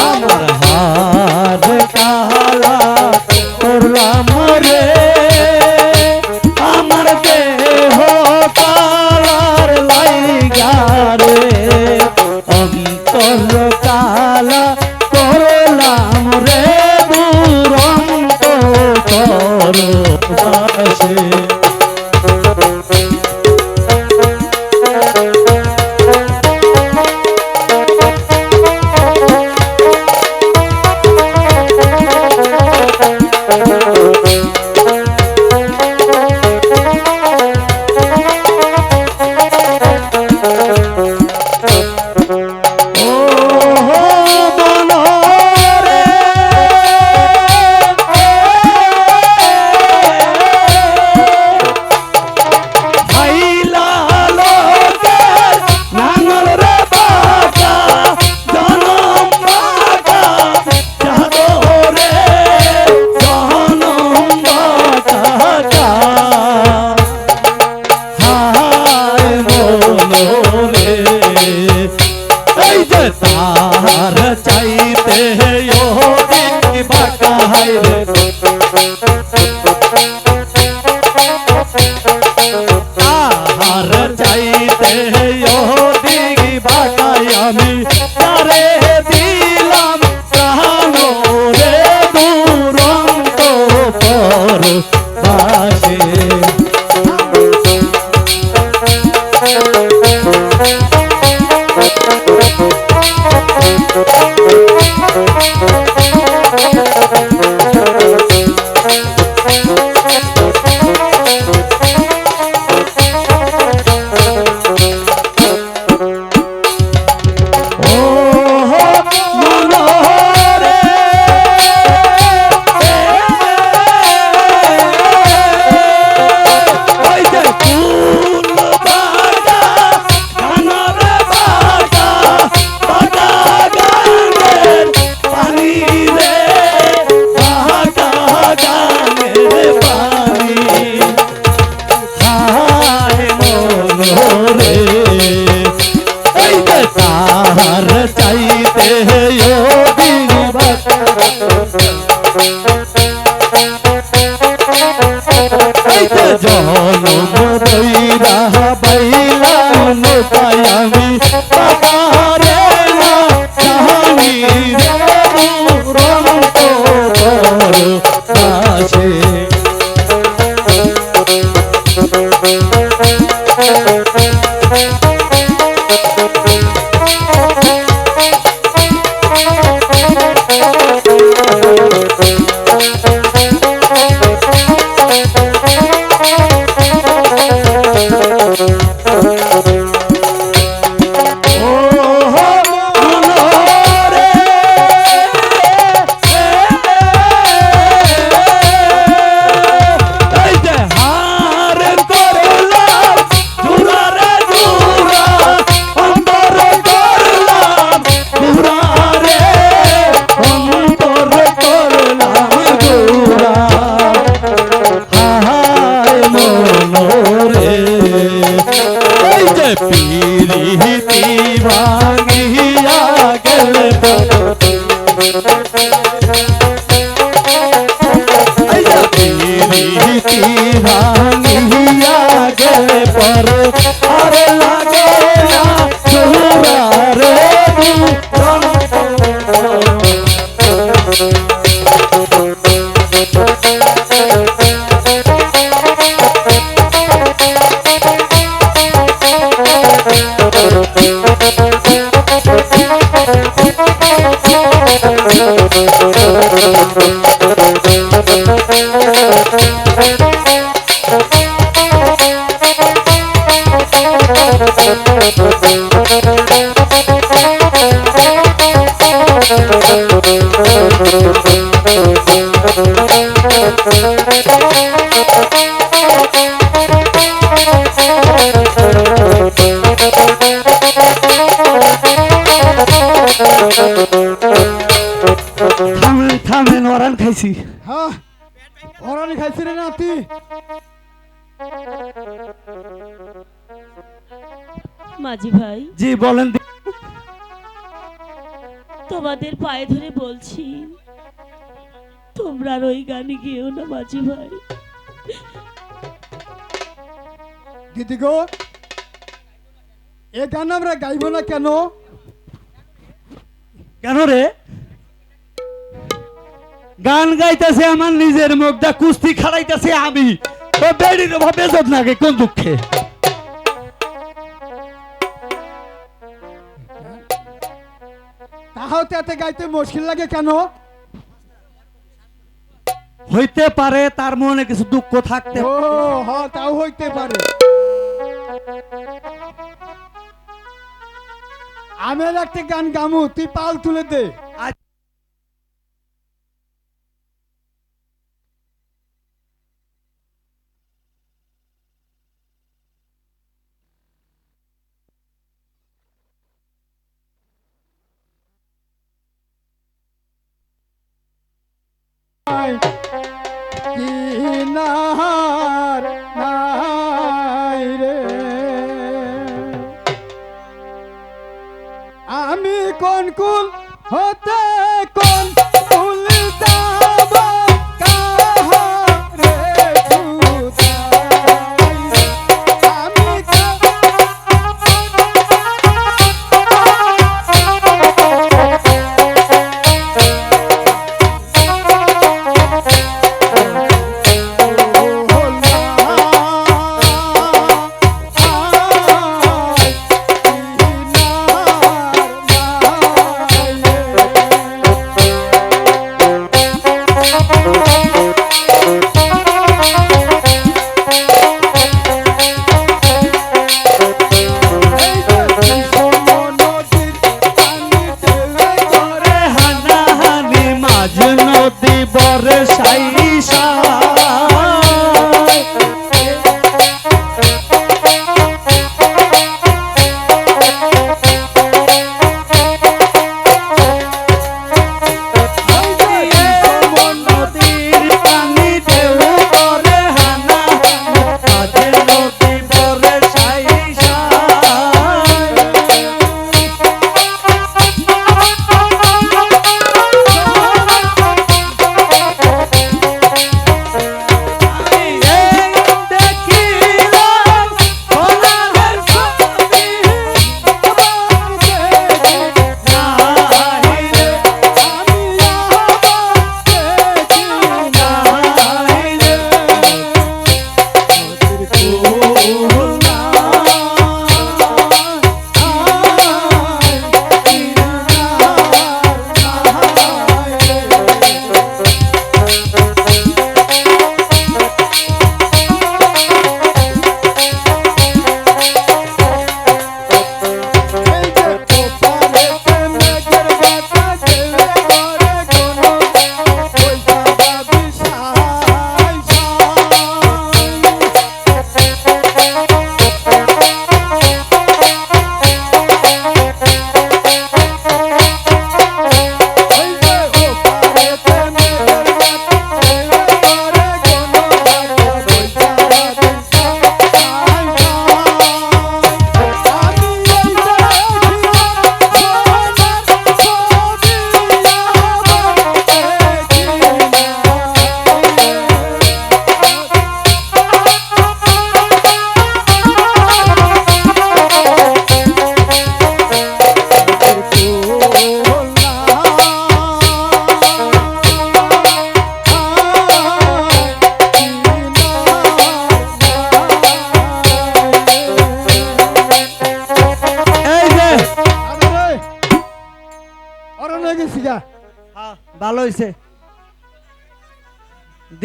আমার হার জনম দইরা বাইলা নৌকায় পিরিতি ভাঙিয়া খাইছি। হ্যাঁ খাইছি রে নাতি। মাঝি ভাই জি বলেন তোমাদের পায়ে ধরে বলছি তোমরা আর ওই গানে গেও না মাঝি ভাই। দিদি গো এ গান আমরা গাইব না কেন? কেন রে? গান গাইতেছে আমার নিজের মুখটা কুস্তি খাড়াইতেছে আমি। তো বেড়ির ভাবে যত নাকি কোন দুঃখে? তাহাও তো এতে গাইতে মুশকিল লাগে কেন? হইতে পারে তার মনে কিছু দুঃখ থাকতে ও হ তাও হইতে পারে। আমি একটা গান গামু তুই পাল তুলে দে। হতে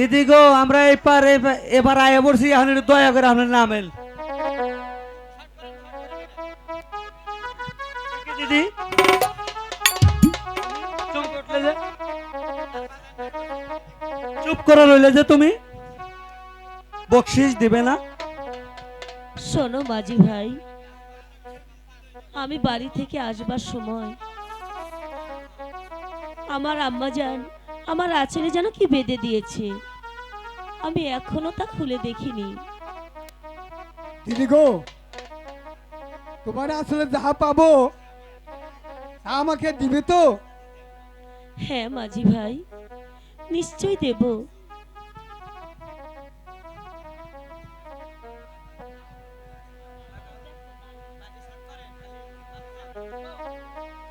দিদি গো, আমরা এবার এবার- আয় পড়ছি এখন দয়া করে আপনার নামেন দিদি? চুপ করে রইলে যে তুমি। বকশিস দিবে না। শোনো মাঝি ভাই, আমি বাড়ি থেকে আসবার সময় আমার আম্মা যান, আমার আঁচলে যেন কি বেঁধে দিয়েছে। আমি এখনও তা খুলে দেখিনি। দিদি গো তোমার আসলে যাহা পাবো তা আমাকে দিবে তো? হ্যাঁ মাঝি ভাই নিশ্চয়ই দেব।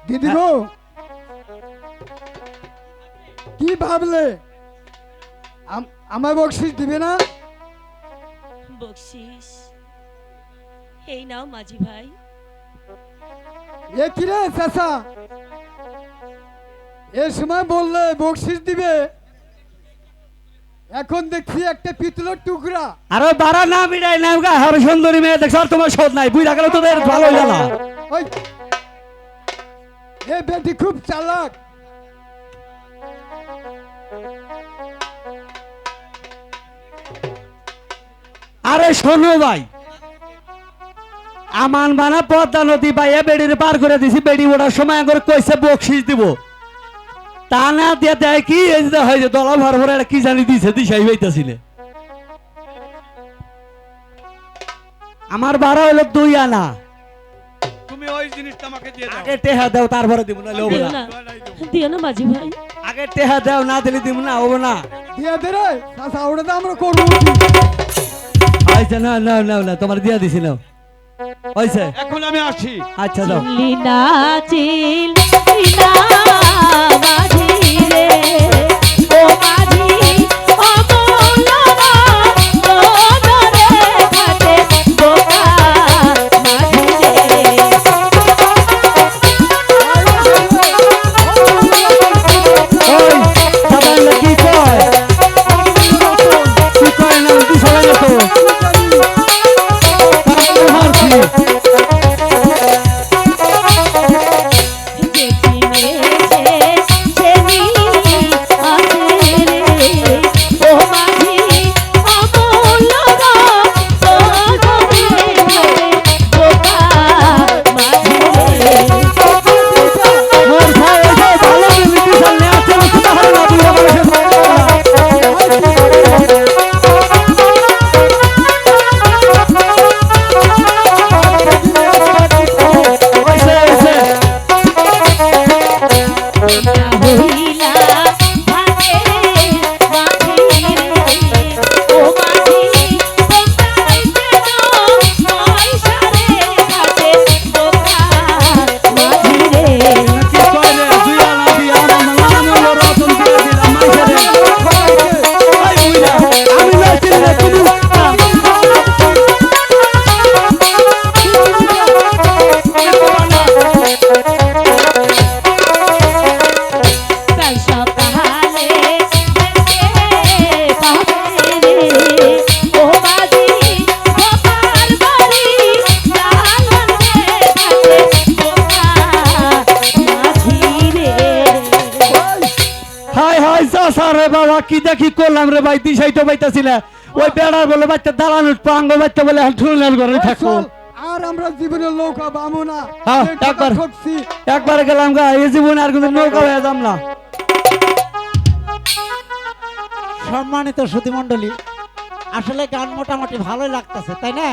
দিদি গো কি ভাবলে? আমায় বকশিস দিবে না? বকশিস? এই নাও মাঝি ভাই। এ কি রে চাচা? এ সময় বললে বকশিস দিবে। এখন দেখছি একটা পিতলের টুকরা। আরে বাড়া না মিটাই না গা হার সুন্দরী মেয়ে দেখছ আর তোমার শোধ নাই বুঝা গেল তোদের ভালো হইল না। ওই এ বেটি খুব চালাক। আরে শোনো ভাই। আমান বানা পদ্মা নদী বাইয়া বেড়ির পার করে দিছি বেড়ি ওঠার সময় করে কইছে বকশিস দিব। তা না দিয়ে দেয় কি এই যে হয় যে দলা ভর ভরে কি জানি দিছে দিশাই হইতাছিলে আমার বাড়া হলো দুই আনা। তুমি ওই জিনিসটা আমাকে দিয়ে দাও। আগে টেহা দাও তারপরে দিব না দিও না দিও না মাঝি ভাই। আগে টেহা দাও না দিলে দিব না হব না। দিয়ে দে রে চাচা ওটা তো আমরা করব? আচ্ছা না না না না তোমার দিয়া দিছি নাও হইছে এখন আমি আসি। আচ্ছা দাও। চিল্লি না Thank you. হাই চাচা রে বাবা কি দেখি করলাম রে ভাই? দিশাই তো পাইতাছিলে ওই বেড়ার বলে বাচ্চা দালান উঠবো আঙ্গ বাচ্চা বলে ঠুনাল করে চল, আর আমরা জীবনের নৌকা বামু না। হ্যাঁ, একবার। একবার গেলাম গা এই জীবনে আর কিন্তু নৌকা হয়ে যাম না। সম্মানিত সুধীমণ্ডলী আসলে গান মোটামুটি ভালোই লাগতেছে তাই না?